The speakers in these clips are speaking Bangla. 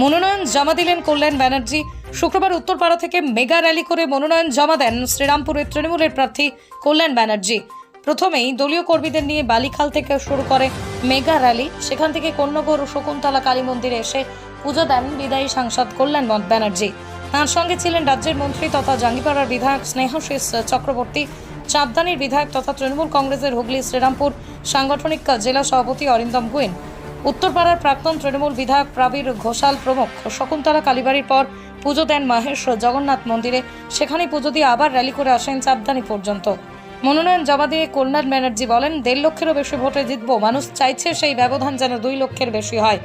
মনোনয়ন জমা দিলেন কল্যাণ ব্যানার্জি। শুক্রবার উত্তরপাড়া থেকে মেগা র্যালি করে মনোনয়ন জমা দেন শ্রীরামপুরের তৃণমূলের প্রার্থী কল্যাণ ব্যানার্জি। প্রথমেই দলীয় কর্মীদের নিয়ে বালিখাল থেকে শুরু করে মেগা র্যালি। সেখান থেকে কন্যগর শকুন্তলা কালী মন্দিরে এসে পুজো দেন বিদায়ী সাংসদ কল্যাণ ব্যানার্জি। তাঁর সঙ্গে ছিলেন রাজ্যের মন্ত্রী তথা জাঙ্গিপাড়ার বিধায়ক স্নেহাশিস চক্রবর্তী, চাঁদদানির বিধায়ক তথা তৃণমূল কংগ্রেসের হুগলি শ্রীরামপুর, সাংগঠনিক জেলা সভাপতি অরিন্দম গুইন উত্তরপাড়ার প্রাক্তন তৃণমূল বিধায়ক প্রবীর ঘোষাল প্রমুখ শকুন্তলা কালীবাড়ির পর পুজো দেন মাহেশ্বর জগন্নাথ মন্দিরে। সেখানেই পুজো দিয়ে আবার র্যালি করে আসেন চাঁদদানি পর্যন্ত। মনোনয়ন জমা দিয়ে কল্যাণ ব্যানার্জি বলেন, দেড় লক্ষেরও বেশি ভোটে জিতবো, মানুষ চাইছে সেই ব্যবধান যেন দুই লক্ষের বেশি হয়।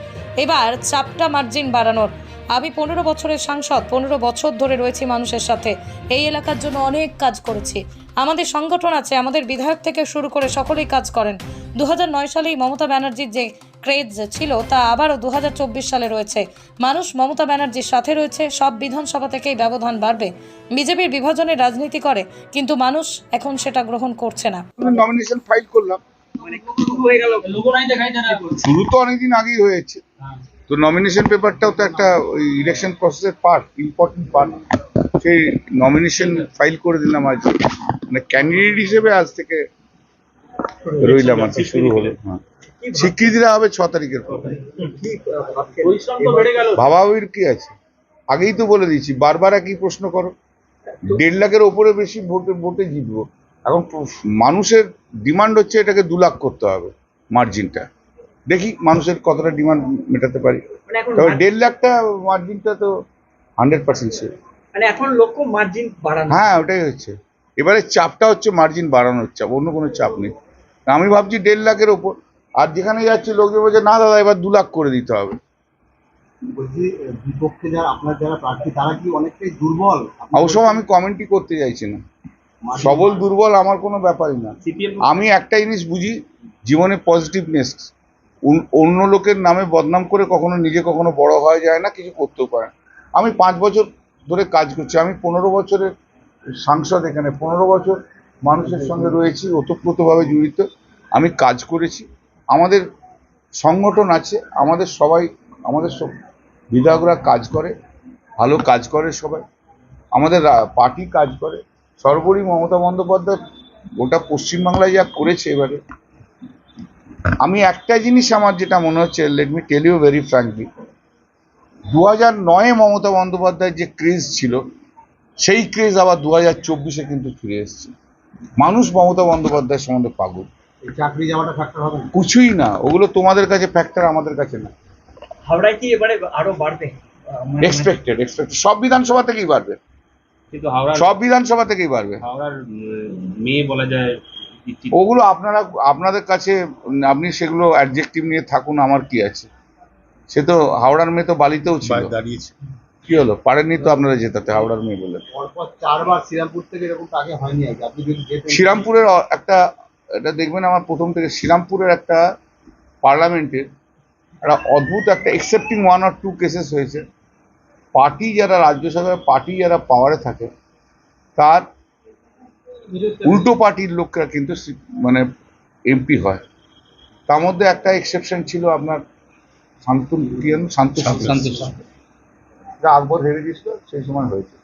এবার চাপটা মার্জিন বাড়ানোর। আমি পনেরো বছরের সাংসদ, পনেরো বছর ধরে রয়েছি মানুষের সাথে। এই এলাকার জন্য অনেক কাজ করেছি। আমাদের সংগঠন আছে, আমাদের বিধায়ক থেকে শুরু করে সকলেই কাজ করেন। দু হাজার নয় সালেই মমতা ব্যানার্জির যে ক্রেজ ছিল, তা আবারও দুহাজার চব্বিশ সালে রয়েছে। মানুষ মমতা ব্যানার্জির সাথে রয়েছে, সব বিধানসভা থেকেই ব্যবধান বাড়বে। বিজেপির বিভাজনের রাজনীতি করে, কিন্তু মানুষ এখন সেটা গ্রহণ করছে না। শুরু তো অনেকদিন আগেই হয়েছে। তো নমিনেশন পেপারটাও তো একটা ইলেকশন প্রসেসের পার্ট ইম্পর্টেন্ট পার্ট সেই নমিনেশন ফাইল করে দিলাম আজ। মানে ক্যান্ডিডেট হিসেবে আজ থেকে রইলাম আর কি, শুরু হলো। হ্যাঁ। স্বীকৃতিটা হবে ছ তারিখের পর। ভাবাবির কি আছে? আগেই তো বলে দিয়েছি বারবার একই প্রশ্ন করো। দেড় লাখের ওপরে বেশি ভোটে ভোটে জিতবো। এখন মানুষের ডিমান্ড হচ্ছে এটাকে দু লাখ করতে হবে মার্জিনটা। দেখি মানুষের কতটা ডিমান্ড মেটাতে পারি। মানে তবে দেড় লাখটা মার্জিনটা তো হান্ড্রেড পার্সেন্ট শিওর মানে এখন লক্ষ্য মার্জিন বাড়ানো। হ্যাঁ ওটাই হচ্ছে। এবারে চাপটা হচ্ছে মার্জিন বাড়ানোর চাপ অন্য কোনো চাপ নেই। আমি ভাবছি দেড় লাখের ওপর। আর যেখানে যাচ্ছে লোকজন বলছে না দাদা এবার দু লাখ করে দিতে হবে। বলছি বিপক্ষে যারা আপনার যারা প্রার্থী তারা কি অনেকটাই দুর্বল? অবশ্য আমি কমেন্টই করতে চাইছি না। সবল দুর্বল আমার কোনো ব্যাপারই না। আমি একটা জিনিস বুঝি জীবনে পজিটিভনেস অন্য লোকের নামে বদনাম করে কখনো নিজে কখনো বড় হওয়া যায় না কিছু করতেও পারে না। আমি পাঁচ বছর ধরে কাজ করছি। আমি পনেরো বছরের সাংসদ এখানে। পনেরো বছর মানুষের সঙ্গে রয়েছি ওতপ্রোতভাবে জড়িত। আমি কাজ করেছি। আমাদের সংগঠন আছে, আমাদের সবাই, আমাদের সব বিধায়করা কাজ করে, ভালো কাজ করে সবাই। আমাদের পার্টি কাজ করে। সর্বোপরি মমতা বন্দ্যোপাধ্যায় গোটা পশ্চিমবাংলায় যা করেছে এবারে। আমি একটা জিনিস আমার যেটা মনে হচ্ছে let me tell you very frankly দু হাজার নয়ে মমতা বন্দ্যোপাধ্যায়ের যে ক্রেজ ছিল, সেই ক্রেজ আবার দু হাজার চব্বিশে কিন্তু ফিরে এসেছে। মানুষ মমতা বন্দ্যোপাধ্যায়ের সম্বন্ধে পাগল। চাকরি যাওয়াটা ফ্যাক্টর হবে কিছুই না ওগুলো তোমাদের কাছে ফ্যাক্টর আমাদের কাছে না। হাওড়ায় কি এবারে আরও বাড়বে? মানে- এক্সপেক্টেড এক্সপেক্টেড সব বিধানসভা থেকেই বাড়বে। কিন্তু হাওড়ার সব বিধানসভা থেকেই বাড়বে। হাওড়ার মেয়ে বলা যায় ওগুলো আপনারা আপনাদের কাছে আপনি সেগুলো অ্যাডজেক্টিভ নিয়ে থাকুন আমার কি আছে। সে তো হাওড়ার মেয়ে তো বালিতেও ছিল। দাঁড়িয়েছে। কি হলো? পারেননি তো আপনারা জেতাতে হাওড়ার মেয়ে বলে। পরপর চারবার শ্রীরামপুর থেকে এরকম আগে হয়নি আপনি যদি শ্রীরামপুরের একটা এটা দেখবেন আমার প্রথম থেকে শ্রীরামপুরের একটা পার্লামেন্টের একটা অদ্ভুত একটা excepting one or two cases হয়েছে। পার্টি যারা রাজ্যসভায় পার্টি যারা পাওয়ারে থাকে তার উল্টো পার্টির লোকরা কিন্তু মানে এমপি হয়। তার মধ্যে একটা এক্সেপশন ছিল আপনার শান্তন কি যেন? শান্ত শান্ত- যা আকবর হেরে গেছিল সেই সময় হয়েছে।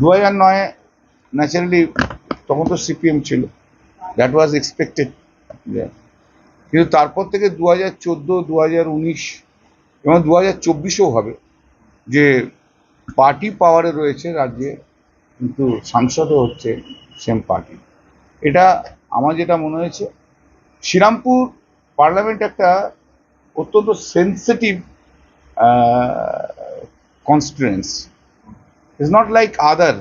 দু হাজার নয়ে ন্যাচারালি তখন তো সিপিএম ছিল। দ্যাট ওয়াজ এক্সপেক্টেড কিন্তু তারপর থেকে দু হাজার চোদ্দ দু হাজার উনিশ এবং দু হাজার চব্বিশেও হবে যে পার্টি পাওয়ারে রয়েছে রাজ্যে, কিন্তু সাংসদও হচ্ছে সেম পার্টি এটা আমার যেটা মনে হয়েছে, শ্রীরামপুর পার্লামেন্ট একটা অত্যন্ত sensitive constituency is not like other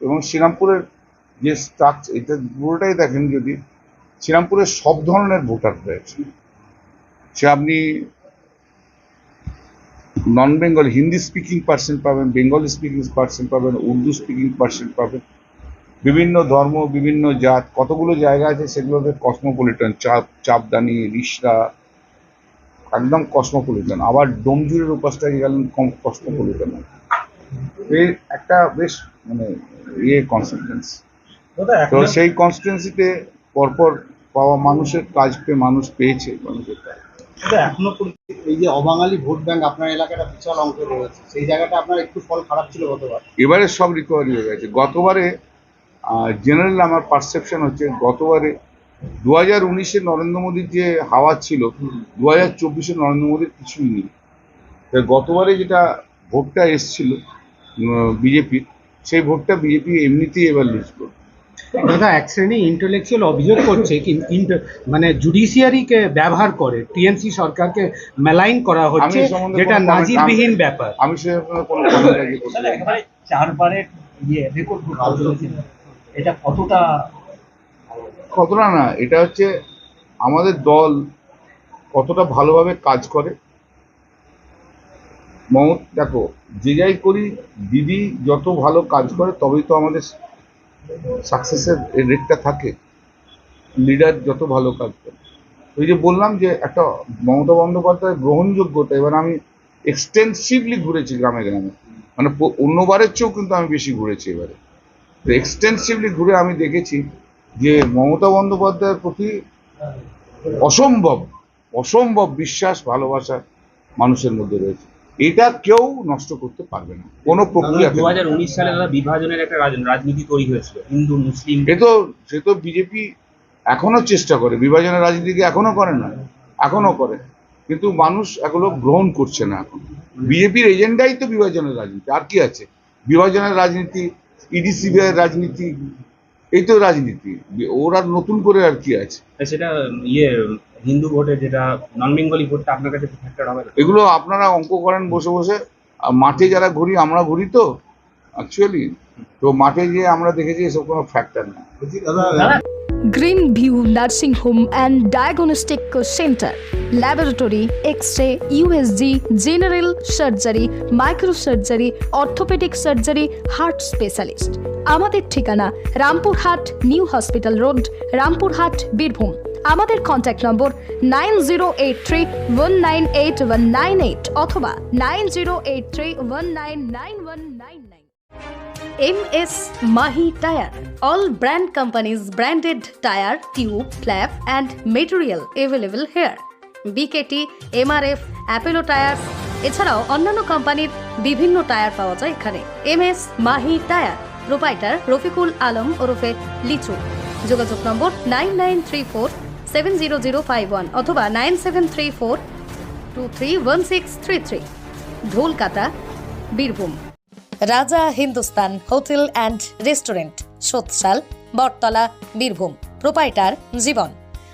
এবং শ্রীরামপুরের যে স্ট্রাকচার এটা পুরোটাই দেখেন যদি শ্রীরামপুরের সব ধরনের ভোটার রয়েছে। সে আপনি non Bengal Hindi speaking percent পাবেন বেঙ্গলি স্পিকিং পার্সেন্ট পাবেন উর্দু স্পিকিং পার্সেন্ট পাবেন, বিভিন্ন ধর্ম, বিভিন্ন জাত, কতগুলো জায়গা আছে সেগুলোতে কসমোপলিটন চাপ, চাপদানি, রিসরা, একদম কসমোপলিটন আবার ডোমজুরের উপাসটাকে গেলেন কম কসমোপলিটন এই একটা বেশ মানে ইয়ে কনসিস্টেন্স তো সেই কনস্টিটুয়েন্সিতে পরপর পাওয়া মানুষের কাজ পেয়ে মানুষ পেয়েছে মানুষের কাজ। এখনও এই যে অবাঙালি ভোট ব্যাংক আপনার এলাকাটা বিশাল অঙ্কে রয়েছে সেই জায়গাটা আপনার একটু ফল খারাপ ছিল গতবার? এবারে সব রিকভারি হয়ে গেছে। গতবারে জেনারেল আমার পারসেপশন হচ্ছে গতবারে দু হাজার উনিশে নরেন্দ্র মোদীর যে হাওয়া ছিল দু হাজার চব্বিশে নরেন্দ্র মোদীর কিছুই নেই। তাই গতবারে যেটা ভোটটা এসছিল বিজেপির সেই ভোটটা বিজেপি এমনিতেই এবার লিজ করবে। দাদা এক শ্রেণি ইন্টেলেকচুয়াল অভিযোগ করছে কি ইন্ট- মানে জুডিশিয়ারিকে ব্যবহার করে টিএমসি সরকারকে মেলাইন করা হচ্ছে যেটা নাজিরবিহীন ব্যাপার। আমি সে কোনো চারবারের ইয়ে রেকর্ড এটা কতটা কতটা না এটা হচ্ছে আমাদের দল কতটা ভালোভাবে কাজ করে। মমত দেখো যে যাই করি দিদি যত ভালো কাজ করে তবেই তো আমাদের সাকসেসের রেটটা থাকে লিডার যত ভালো কাজ করে। ওই যে বললাম যে একটা মমতা বন্দ্যোপাধ্যায়ের গ্রহণযোগ্যতা, এবার আমি এক্সটেন্সিভলি ঘুরেছি গ্রামে গ্রামে। মানে অন্যবারের চেয়েও কিন্তু আমি বেশি ঘুরেছি এবারে। তো এক্সটেন্সিভলি ঘুরে আমি দেখেছি যে মমতা বন্দ্যোপাধ্যায়ের প্রতি অসম্ভব অসম্ভব বিশ্বাস, ভালোবাসা মানুষের মধ্যে রয়েছে। এটা কেউ নষ্ট করতে পারবে না। কোনো প্রক্রিয়া দু হাজার উনিশ সালে দাদা বিভাজনের একটা রাজনীতি তৈরি হয়েছিল হিন্দু মুসলিম। এ তো সে তো বিজেপি এখনও চেষ্টা করে বিভাজনের রাজনীতিকে এখনও করে না এখনও করে। কিন্তু মানুষ এগুলো গ্রহণ করছে না এখন। বিজেপির এজেন্ডাই তো বিভাজনের রাজনীতি আর কি আছে? বিভাজনের রাজনীতি ইডিসিবিআই রাজনীতি এই তো রাজনীতি। ওরা নতুন করে আর কি আছে? সেটা ইয়ে হিন্দু ভোটে যেটা নন বেঙ্গলি ভোটটা আপনার কাছে ফ্যাক্টর হবে? এগুলো আপনারা অঙ্ক করেন বসে বসে। মাঠে যারা ঘুরি আমরা ঘুরি তো অ্যাকচুয়ালি তো মাঠে গিয়ে আমরা দেখেছি এসব কোনো ফ্যাক্টর না Green View nursing home and diagnostic centre laboratory X ray USG general surgery micro surgery orthopaedic surgery heart specialist আমাদের ঠিকানা Rampurhat new hospital road Rampurhat Birbhum. আমাদের contact number nine zero eight three one nine eight one nine eight অথবা nine zero eight three one nine nine one nine nine MS Mahi Tire. All brand companies branded tire, tube, flap and material available here. BKT, MRF, Apollo Tires এছাড়াও অন্যান্য কোম্পানির বিভিন্ন টায়ার পাওয়া যায় এখানে M S Mahi tyre proprietor Rafiqul Alam ওরফে লিচু যোগাযোগ number nine nine three four seven zero zero five one অথবা nine seven three four two three one six three three. Birbhum. Raja Hindustan hotel and restaurant সোৎসাল Battala, Birbhum. Proprietor, Jiban.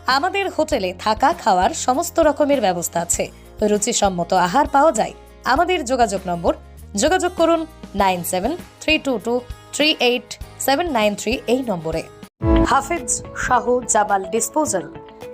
আমাদের হোটেলে থাকা, খাওয়ার সমস্ত রকমের ব্যবস্থা আছে। রুচিসম্মত আহার পাওয়া যায়। আমাদের যোগাযোগ নম্বর, যোগাযোগ করুন nine seven three two two three eight seven nine three এই নম্বরে। হাফেজ শাহ জাবাল ডিসপোজাল।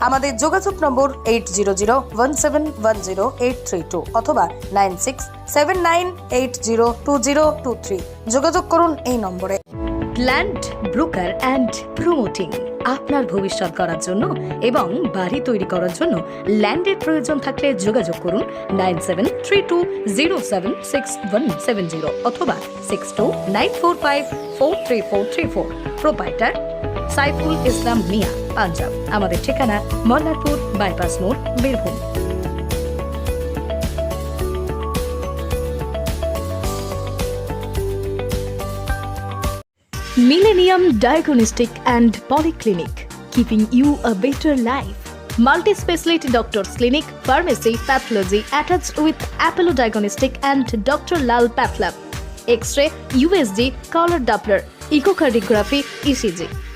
আমাদের যোগাযোগ number eight zero zero one seven one zero eight three two অথবা nine six seven nine eight zero two zero two three. যোগাযোগ করুন এই নম্বরে। ল্যান্ড ব্রোকার অ্যান্ড প্রমোটিং আপনার ভবিষ্যৎ করার জন্য এবং বাড়ি তৈরি করার জন্য ল্যান্ডের প্রয়োজন থাকলে যোগাযোগ করুন nine seven three two zero seven six one seven zero অথবা six two nine four five four three four three four. Proprietor Saiful Islam Mia. Punjab আমাদের ঠিকানা মল্লারপুর বাইপাস মোড় Birbhum Millennium Diagnostic and Polyclinic, keeping you a better life. Multi-speciality doctors clinic, pharmacy, pathology attached with Apollo Diagnostic and Dr. Lal Path. X-ray, USG, color Doppler, echocardiography, ECG.